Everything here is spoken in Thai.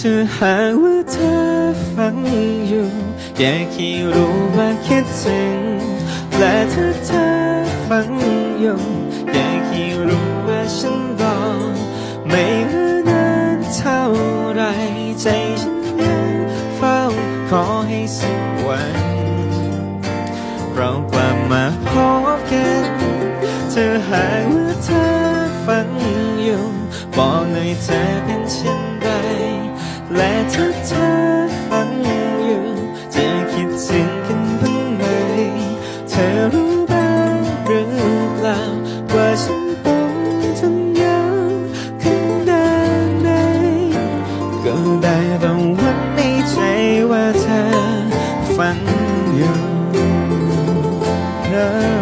ถ้าหากว่าเธอฟังอยู่ อยากให้รู้ว่าคิดถึง และถ้าเธอฟังอยู่อยากให้รู้ว่าฉันรอไม่ว่านานเท่าไรใจฉันยังเฝ้าขอให้สักวันเรากลับมาพบกันเธอหากว่าเธอฟังอยู่บอกหน่อยเธอเป็น และถ้าเธอฟังอยู่จะคิดถึงกันบ้างไหม เธอรู้บ้างหรือเปล่าว่าฉันต้องทำยางขนาดไหนก็ได้แต่หวังในใจว่าเธอฟังอยู่นะ